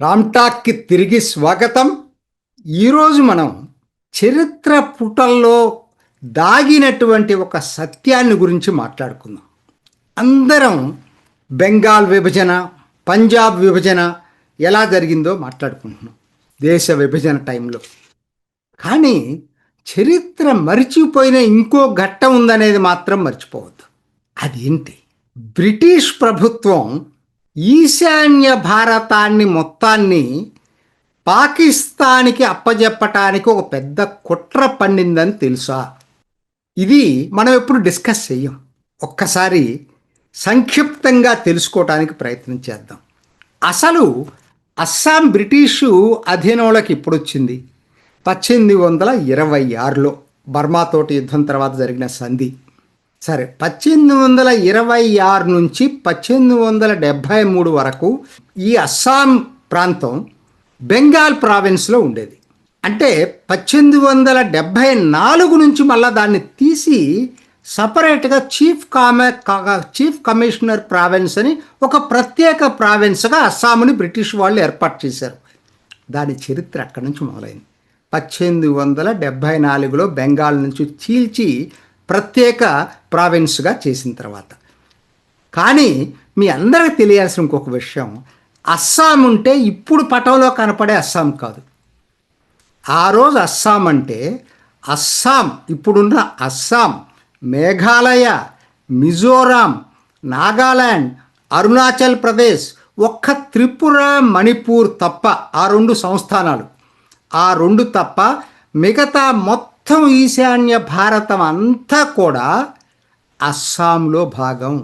రామ్టాక్కి తిరిగి స్వాగతం. ఈరోజు మనం చరిత్ర పుటల్లో దాగినటువంటి ఒక సత్యాన్ని గురించి మాట్లాడుకుందాం. అందరం బెంగాల్ విభజన పంజాబ్ విభజన ఎలా జరిగిందో మాట్లాడుకుంటున్నాం దేశ విభజన టైంలో. కానీ చరిత్ర మరిచిపోయిన ఇంకో ఘట్టం ఉందనేది మాత్రం మర్చిపోవద్దు. అదేంటి? బ్రిటిష్ ప్రభుత్వం ఈశాన్య భారతాన్ని మొత్తాన్ని పాకిస్తాన్కి అప్పజెప్పటానికి ఒక పెద్ద కుట్ర పండిందని తెలుసా? ఇది మనం ఎప్పుడు డిస్కస్ చెయ్యం. ఒక్కసారి సంక్షిప్తంగా తెలుసుకోవటానికి ప్రయత్నం చేద్దాం. అసలు అస్సాం బ్రిటిషు అధీనంలోకి ఇప్పుడు వచ్చింది పద్దెనిమిది వందల ఇరవై ఆరులో బర్మాతోటి యుద్ధం తర్వాత జరిగిన సంధి. సరే పద్దెనిమిది వందల ఇరవై ఆరు నుంచి పద్దెనిమిది వందల డెబ్భై మూడు వరకు ఈ అస్సాం ప్రాంతం బెంగాల్ ప్రావిన్స్లో ఉండేది. అంటే పద్దెనిమిది వందల డెబ్భై నాలుగు నుంచి మళ్ళీ దాన్ని తీసి సపరేట్గా చీఫ్ కామె చీఫ్ కమిషనర్ ప్రావిన్స్ అని ఒక ప్రత్యేక ప్రావిన్స్గా అస్సాంని బ్రిటిష్ వాళ్ళు ఏర్పాటు చేశారు. దాని చరిత్ర అక్కడి నుంచి మొదలైంది. పద్దెనిమిది వందల డెబ్భై నాలుగులో బెంగాల్ నుంచి చీల్చి ప్రత్యేక ప్రావిన్స్గా చేసిన తర్వాత. కానీ మీ అందరికి తెలియాల్సిన ఇంకొక విషయం అస్సాం ఉంటే ఇప్పుడు పటంలో కనపడే అస్సాం కాదు. ఆ రోజు అస్సాం అంటే అస్సాం ఇప్పుడున్న అస్సాం మేఘాలయ మిజోరాం నాగాలాండ్ అరుణాచల్ ప్రదేశ్ ఒక్క త్రిపుర మణిపూర్ తప్ప ఆ రెండు సంస్థానాలు. ఆ రెండు తప్ప మిగతా మొత్తం మొత్తం ఈశాన్య భారతం అంతా కూడా అస్సాంలో భాగం.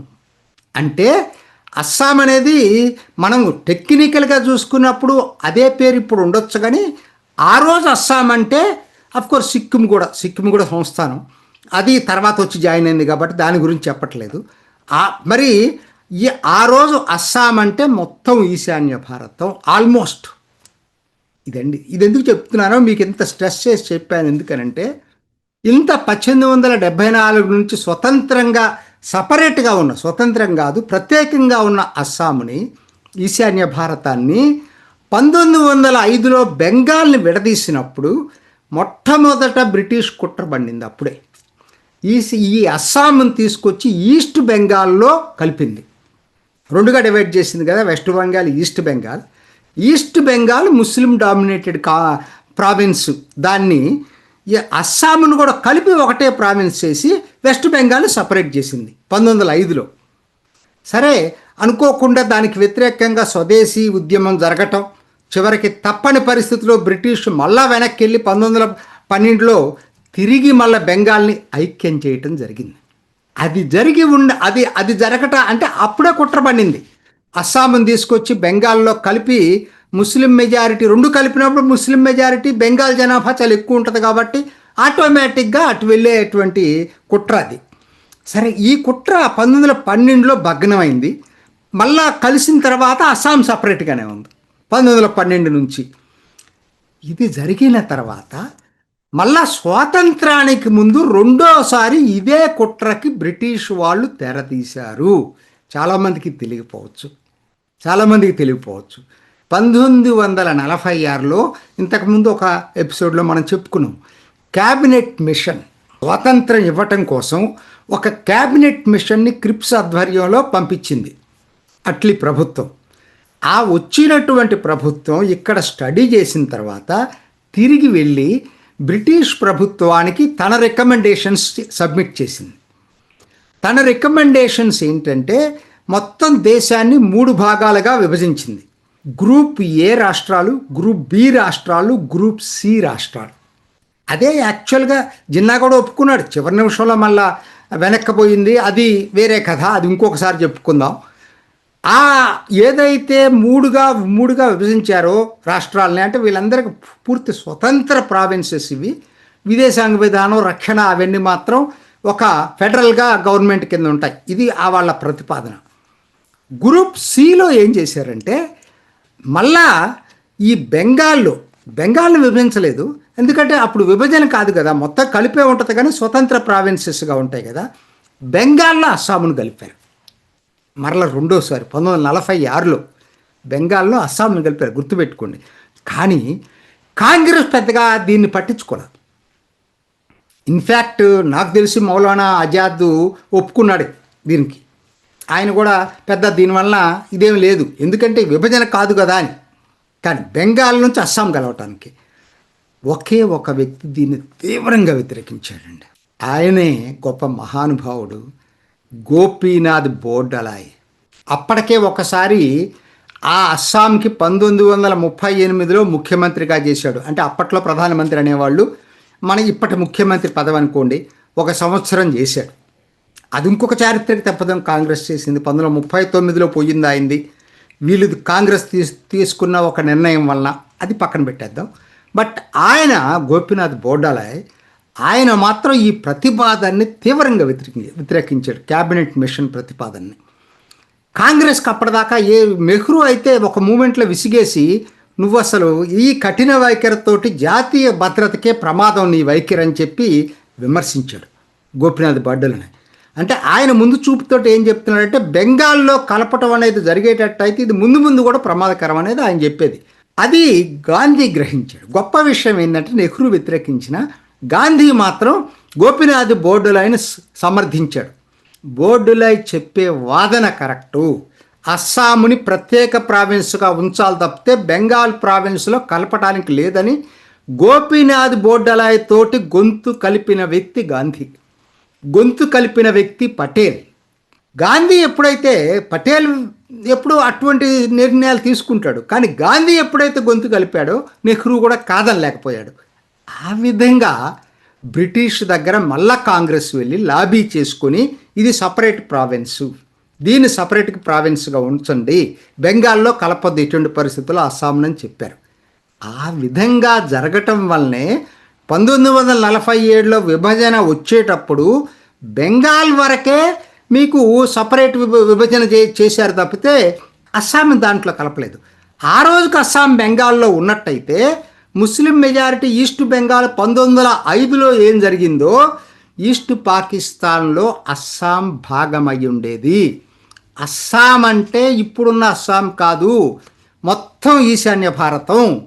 అంటే అస్సాం అనేది మనం టెక్నికల్గా చూసుకున్నప్పుడు అదే పేరు ఇప్పుడు ఉండొచ్చు కానీ ఆ రోజు అస్సాం అంటే కోర్స్ సిక్కిం కూడా సిక్కిం కూడా సంస్థానం. అది తర్వాత వచ్చి జాయిన్ అయింది కాబట్టి దాని గురించి చెప్పట్లేదు. మరి ఈ ఆ రోజు అస్సాం అంటే మొత్తం ఈశాన్య భారతం ఆల్మోస్ట్ ఇదండి. ఇది ఎందుకు చెప్తున్నానో మీకు ఇంత స్ట్రెస్ చేసి చెప్పాను. ఎందుకనంటే ఇంత పద్దెనిమిది వందల డెబ్భై నాలుగు నుంచి స్వతంత్రంగా సపరేట్గా ఉన్న స్వతంత్రం కాదు ప్రత్యేకంగా ఉన్న అస్సాంని ఈశాన్య భారతాన్ని పంతొమ్మిది వందల ఐదులో బెంగాల్ని విడదీసినప్పుడు మొట్టమొదట బ్రిటిష్ కుట్ర పండింది అప్పుడే. ఈ ఈ అస్సాంను తీసుకొచ్చి ఈస్ట్ బెంగాల్లో కలిపింది. రెండుగా డివైడ్ చేసింది కదా west Bengal east Bengal. East Bengal ముస్లిం డామినేటెడ్ కా ప్రావిన్స్ దాన్ని అస్సాంను కూడా కలిపి ఒకటే ప్రావిన్స్ చేసి వెస్ట్ బెంగాల్ సపరేట్ చేసింది పంతొమ్మిది వందల ఐదులో. సరే అనుకోకుండా దానికి వ్యతిరేకంగా స్వదేశీ ఉద్యమం జరగటం చివరికి తప్పని పరిస్థితిలో బ్రిటిష్ మళ్ళా వెనక్కి వెళ్ళి పంతొమ్మిది వందల పన్నెండులో తిరిగి మళ్ళీ బెంగాల్ని ఐక్యం చేయటం జరిగింది. అది జరిగి ఉండ అది అది జరగట అంటే అప్పుడే కుట్ర పండింది అస్సాంను తీసుకొచ్చి బెంగాల్లో కలిపి ముస్లిం మెజారిటీ రెండు కలిపినప్పుడు ముస్లిం మెజారిటీ బెంగాల్ జనాభా చాలా ఎక్కువ ఉంటుంది కాబట్టి ఆటోమేటిక్గా అటు వెళ్ళేటువంటి కుట్ర అది. సరే ఈ కుట్ర పంతొమ్మిది వందల పన్నెండులో భగ్నమైంది. మళ్ళా కలిసిన తర్వాత అస్సాం సపరేట్గానే ఉంది పంతొమ్మిది వందల పన్నెండు నుంచి. ఇది జరిగిన తర్వాత మళ్ళా స్వాతంత్రానికి ముందు రెండోసారి ఇదే కుట్రకి బ్రిటిష్ వాళ్ళు తెరతీశారు. చాలామందికి తెలియకపోవచ్చు. చాలామందికి తెలియకపోవచ్చు. పంతొమ్మిది వందల నలభై ఆరులో ఇంతకుముందు ఒక ఎపిసోడ్లో మనం చెప్పుకున్నాం. క్యాబినెట్ మిషన్ స్వాతంత్రం ఇవ్వటం కోసం ఒక క్యాబినెట్ మిషన్ని క్రిప్స్ ఆధ్వర్యంలో పంపించింది. అట్లీ ప్రభుత్వం. ఆ వచ్చినటువంటి ప్రభుత్వం ఇక్కడ స్టడీ చేసిన తర్వాత తిరిగి వెళ్ళి బ్రిటిష్ ప్రభుత్వానికి తన రికమెండేషన్స్ సబ్మిట్ చేసింది. తన రికమెండేషన్స్ ఏంటంటే మొత్తం దేశాన్ని మూడు భాగాలుగా విభజించింది. గ్రూప్ ఏ రాష్ట్రాలు గ్రూప్ బి రాష్ట్రాలు గ్రూప్ సి రాష్ట్రాలు. అదే యాక్చువల్గా జిన్నా కూడా ఒప్పుకున్నాడు. చివరి నిమిషంలో మళ్ళా వెనక్కపోయింది. అది వేరే కథ. అది ఇంకొకసారి చెప్పుకుందాం. ఆ ఏదైతే మూడుగా మూడుగా విభజించారో రాష్ట్రాలని అంటే వీళ్ళందరికీ పూర్తి స్వతంత్ర ప్రావిన్సెస్ ఇవి. విదేశాంగ విధానం రక్షణ అవన్నీ మాత్రం ఒక ఫెడరల్గా గవర్నమెంట్ కింద ఉంటాయి. ఇది ఆ వాళ్ళ ప్రతిపాదన. గ్రూప్ సిలో ఏం చేశారంటే మళ్ళా ఈ బెంగాల్లో బెంగాల్ని విభజించలేదు. ఎందుకంటే అప్పుడు విభజన కాదు కదా మొత్తం కలిపే ఉంటుంది కానీ స్వతంత్ర ప్రావిన్సెస్గా ఉంటాయి కదా. బెంగాల్లో అస్సామును కలిపారు. మరల రెండోసారి పంతొమ్మిది వందల నలభై ఆరులో బెంగాల్లో అస్సాంను కలిపారు గుర్తుపెట్టుకోండి. కానీ కాంగ్రెస్ పెద్దగా దీన్ని పట్టించుకోలేదు. ఇన్ఫ్యాక్ట్ నాకు తెలిసి మౌలానా ఆజాద్ ఒప్పుకున్నాడు దీనికి. ఆయన కూడా పెద్ద దీనివల్ల ఇదేం లేదు. ఎందుకంటే విభజన కాదు కదా అని. కానీ బెంగాల్ నుంచి అస్సాం కలవటానికి ఒకే ఒక వ్యక్తి దీన్ని తీవ్రంగా వ్యతిరేకించాడండి. ఆయనే గొప్ప మహానుభావుడు గోపీనాథ్ బోర్డలాయ్. అప్పటికే ఒకసారి ఆ అస్సాంకి పంతొమ్మిది వందల ముప్పై ఎనిమిదిలో ముఖ్యమంత్రిగా చేశాడు. అంటే అప్పట్లో ప్రధానమంత్రి అనేవాళ్ళు మన ఇప్పటి ముఖ్యమంత్రి పదవి అనుకోండి ఒక సంవత్సరం చేశాడు. అది ఇంకొక చారిత్రక తప్పదం కాంగ్రెస్ చేసింది. పంతొమ్మిది వందల ముప్పై తొమ్మిదిలో పోయింది అయింది వీళ్ళు కాంగ్రెస్ తీస్ తీసుకున్న ఒక నిర్ణయం వలన అది పక్కన పెట్టేద్దాం. బట్ ఆయన గోపీనాథ్ బోర్డాలాయ్ ఆయన మాత్రం ఈ ప్రతిపాదనని తీవ్రంగా వ్యతిరేకి వ్యతిరేకించాడు. Cabinet machine ప్రతిపాదనని. కాంగ్రెస్కి అప్పటిదాకా ఏ నెహ్రూ అయితే ఒక మూమెంట్లో విసిగేసి నువ్వు అసలు ఈ కఠిన వైఖరితోటి జాతీయ భద్రతకే ప్రమాదం నీ వైఖరి అని చెప్పి విమర్శించాడు గోపినాథ్ బడ్డలని అంటే ఆయన ముందు చూపుతోటి ఏం చెప్తున్నాడంటే బెంగాల్లో కలపటం అనేది జరిగేటట్టు అయితే ఇది ముందు ముందు కూడా ప్రమాదకరం అనేది ఆయన చెప్పేది. అది గాంధీ గ్రహించాడు. గొప్ప విషయం ఏంటంటే నెహ్రూ వ్యతిరేకించిన గాంధీ మాత్రం గోపీనాథ్ బోర్డులైన సమర్థించాడు. బోర్డులై చెప్పే వాదన కరెక్టు. అస్సాముని ప్రత్యేక ప్రావిన్స్గా ఉంచాలి తప్పితే బెంగాల్ ప్రావిన్స్లో కలపడానికి లేదని గోపీనాథ్ బోర్డలాయ్ తోటి గొంతు కలిపిన వ్యక్తి గాంధీ. గొంతు కలిపిన వ్యక్తి పటేల్. గాంధీ ఎప్పుడైతే పటేల్ ఎప్పుడు అటువంటి నిర్ణయాలు తీసుకుంటాడు కానీ గాంధీ ఎప్పుడైతే గొంతు కలిపాడో నెహ్రూ కూడా కాదనలేకపోయాడు. ఆ విధంగా బ్రిటిష్ దగ్గర మళ్ళా కాంగ్రెస్ వెళ్ళి లాబీ చేసుకొని ఇది సపరేట్ ప్రావిన్స్. దీన్ని సపరేట్ ప్రావిన్స్గా ఉంచండి. బెంగాల్లో కలపద్దు ఇటువంటి పరిస్థితుల్లో అస్సాం అని చెప్పారు. ఆ విధంగా జరగటం వల్లనే పంతొమ్మిది వందల నలభై ఏడులో విభజన వచ్చేటప్పుడు బెంగాల్ వరకే మీకు సపరేట్ విభ- విభజన చే చేశారు తప్పితే అస్సాం దాంట్లో కలపలేదు. ఆ రోజుకి అస్సాం బెంగాల్లో ఉన్నట్టయితే ముస్లిం మెజారిటీ ఈస్ట్ బెంగాల్ పంతొమ్మిది వందల ఐదులో ఏం జరిగిందో ఈస్ట్ పాకిస్తాన్లో అస్సాం భాగమై ఉండేది. అస్సాం అంటే ఇప్పుడున్న అస్సాం కాదు మొత్తం ఈశాన్య భారతం.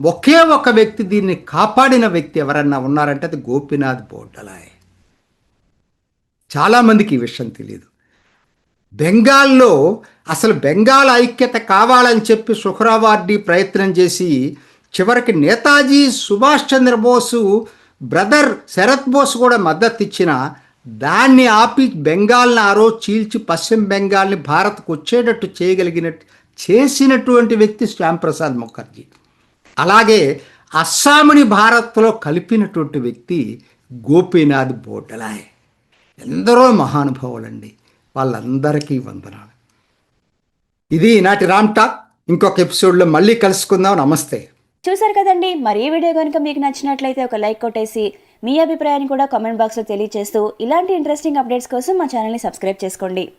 ఒకే ఒక వ్యక్తి దీన్ని కాపాడిన వ్యక్తి ఎవరన్నా ఉన్నారంటే అది గోపీనాథ్ బోర్డలాయ్ చాలామందికి ఈ విషయం తెలియదు బెంగాల్లో అసలు బెంగాల్ ఐక్యత కావాలని చెప్పి సుహ్రావార్డీ ప్రయత్నం చేసి చివరికి నేతాజీ సుభాష్ చంద్రబోసు బ్రదర్ శరత్ బోస్ కూడా మద్దతు ఇచ్చిన దాన్ని ఆపి బెంగాల్ని ఆ రోజు చీల్చి పశ్చిమ బెంగాల్ని భారత్కు వచ్చేటట్టు చేయగలిగినట్టు చేసినటువంటి వ్యక్తి శ్యాంప్రసాద్ ముఖర్జీ. అలాగే అస్సాంని భారత్లో కలిపినటువంటి వ్యక్తి గోపీనాథ్ బోటలాయ్. ఎందరో మహానుభావులండి. వాళ్ళందరికీ వందనాలు. ఇది నాటి రామ్ టాక్. ఇంకొక ఎపిసోడ్లో మళ్ళీ కలుసుకుందాం. నమస్తే. చూసారు కదండి. మరి ఈ వీడియో కనుక మీకు నచ్చినట్లయితే ఒక లైక్ కొట్టేసి మీ అభిప్రాయాన్ని కూడా కామెంట్ బాక్స్లో తెలియజేస్తూ ఇలాంటి ఇంట్రెస్టింగ్ అప్డేట్స్ కోసం మా ఛానల్ని సబ్స్క్రైబ్ చేసుకోండి.